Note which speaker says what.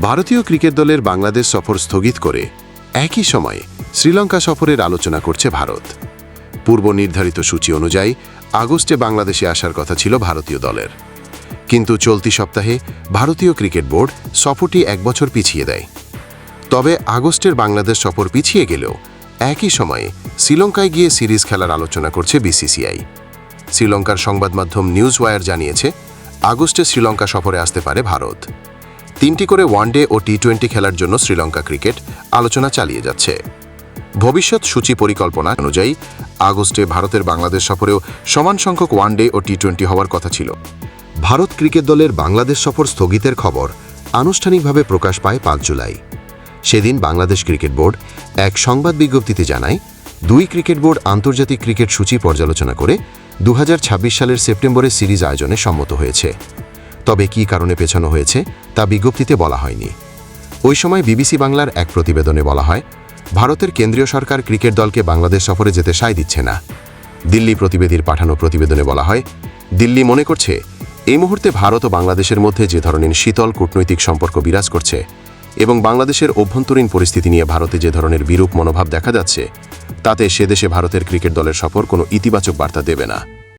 Speaker 1: ভারতীয় ক্রিকেট দলের বাংলাদেশ সফর স্থগিত করে একই সময়ে শ্রীলঙ্কা সফরের আলোচনা করছে ভারত। পূর্ব নির্ধারিত সূচি অনুযায়ী আগস্টে বাংলাদেশে আসার কথা ছিল ভারতীয় দলের। কিন্তু চলতি সপ্তাহে ভারতীয় ক্রিকেট বোর্ড সফরটি এক বছর পিছিয়ে দেয়। তবে আগস্টের বাংলাদেশ সফর পিছিয়ে গেলেও একই সময়ে শ্রীলঙ্কায় গিয়ে সিরিজ খেলার আলোচনা করছে বিসিসিআই। শ্রীলঙ্কার সংবাদ মাধ্যম নিউজ ওয়ার জানিয়েছে, আগস্টে শ্রীলঙ্কা সফরে আসতে পারে ভারত। তিনটি করে ওয়ানডে ও টি টোয়েন্টি খেলার জন্য শ্রীলঙ্কা ক্রিকেট আলোচনা চালিয়ে যাচ্ছে। ভবিষ্যৎ সূচি পরিকল্পনা অনুযায়ী আগস্টে ভারতের বাংলাদেশ সফরেও সমান সংখ্যক ওয়ানডে ও টি টোয়েন্টি হওয়ার কথা ছিল। ভারত ক্রিকেট দলের বাংলাদেশ সফর স্থগিতের খবর আনুষ্ঠানিকভাবে প্রকাশ পায় পাঁচ জুলাই। সেদিন বাংলাদেশ ক্রিকেট বোর্ড এক সংবাদ বিজ্ঞপ্তিতে জানায়, দুই ক্রিকেট বোর্ড আন্তর্জাতিক ক্রিকেট সূচি পর্যালোচনা করে দু হাজার ছাব্বিশ সালের সেপ্টেম্বরে সিরিজ আয়োজনে সম্মত হয়েছে। তবে কী কারণে পেছানো হয়েছে তা বিজ্ঞপ্তিতে বলা হয়নি। ওই সময় বিবিসি বাংলার এক প্রতিবেদনে বলা হয়, ভারতের কেন্দ্রীয় সরকার ক্রিকেট দলকে বাংলাদেশ সফরে যেতে সায় দিচ্ছে না। দিল্লি প্রতিবেদীর পাঠানো প্রতিবেদনে বলা হয়, দিল্লি মনে করছে, এই মুহূর্তে ভারত ও বাংলাদেশের মধ্যে যে ধরনের শীতল কূটনৈতিক সম্পর্ক বিরাজ করছে এবং বাংলাদেশের অভ্যন্তরীণ পরিস্থিতি নিয়ে ভারতে যে ধরনের বিরূপ মনোভাব দেখা যাচ্ছে, তাতে সে দেশে ভারতের ক্রিকেট দলের সফর কোনো ইতিবাচক বার্তা দেবে না।